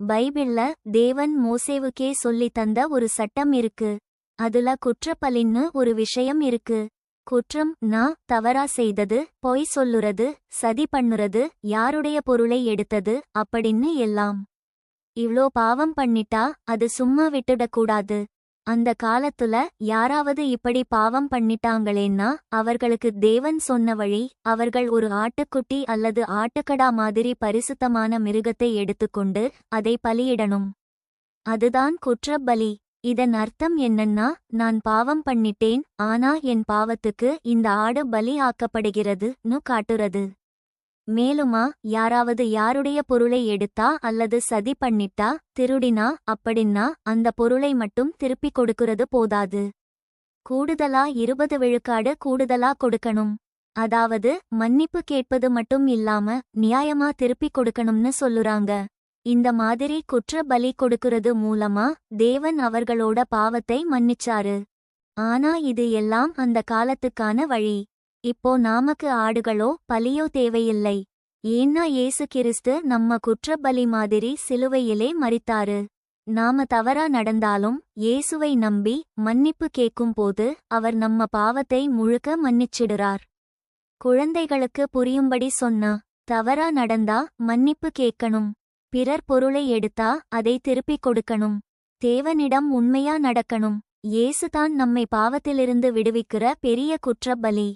பைபிள்ல தேவன் மோசேவுக்கே சொல்லி தந்த ஒரு சட்டம் இருக்கு. அதுல குற்றப்பலின்னு ஒரு விஷயம் இருக்கு. குற்றம் நான் தவறா செய்தது பொய் சொல்லுறது சதி பண்ணுறது யாருடைய பொருளை எடுத்தது அப்படின்னு எல்லாம். இவ்ளோ பாவம் பண்ணிட்டா அது சும்மா விட்டுடக்கூடாது அந்த காலத்துல யாராவது இப்படி பாவம் பண்ணிட்டாங்களேன்னா அவர்களுக்கு தேவன் சொன்ன வழி அவர்கள் ஒரு ஆட்டுக்குட்டி அல்லது ஆட்டுக்கடா மாதிரி பரிசுத்தமான மிருகத்தை எடுத்துக்கொண்டு அதை பலியிடணும். அதுதான் குற்றப்பலி. இதன் அர்த்தம் என்னன்னா நான் பாவம் பண்ணிட்டேன் ஆனா என் பாவத்துக்கு இந்த ஆடு பலி ஆக்கப்படுகிறதுன்னு காட்டுறது. மேலுமா யாராவது யாருடைய பொருளை எடுத்தா அல்லது சதி பண்ணிட்டா திருடினா அப்படின்னா அந்த பொருளை மட்டும் திருப்பிக் கொடுக்கிறது போதாது. கூடுதலா இருபது விழுக்காடு கூடுதலா கொடுக்கணும். அதாவது மன்னிப்பு கேட்பது மட்டும் இல்லாம நியாயமா திருப்பிக் கொடுக்கணும்னு சொல்லுறாங்க. இந்த மாதிரி குற்ற பலி கொடுக்கறது மூலமா தேவன் அவர்களோட பாவத்தை மன்னிச்சாரு. ஆனா இது எல்லாம் அந்த காலத்துக்கான வழி. இப்போ நாமக்கு ஆடுகளோ பலியோ தேவையில்லை. ஏன்னா இயேசு கிறிஸ்து நம்ம குற்றப்பலி மாதிரி சிலுவையிலே மறித்தாரு நாம தவறா நடந்தாலும் இயேசுவை நம்பி மன்னிப்பு கேட்கும்போது அவர் நம்ம பாவத்தை முழுக்க மன்னிச்சிடுறார். குழந்தைகளுக்கு புரியும்படி சொன்னா தவறா நடந்தா மன்னிப்பு கேட்கணும். பிறர் பொருளை எடுத்தா அதை திருப்பிக் கொடுக்கணும். தேவனிடம் உண்மையா நடக்கணும். இயேசுதான் நம்மை பாவத்திலிருந்து விடுவிக்கிற பெரிய குற்றப்பலி.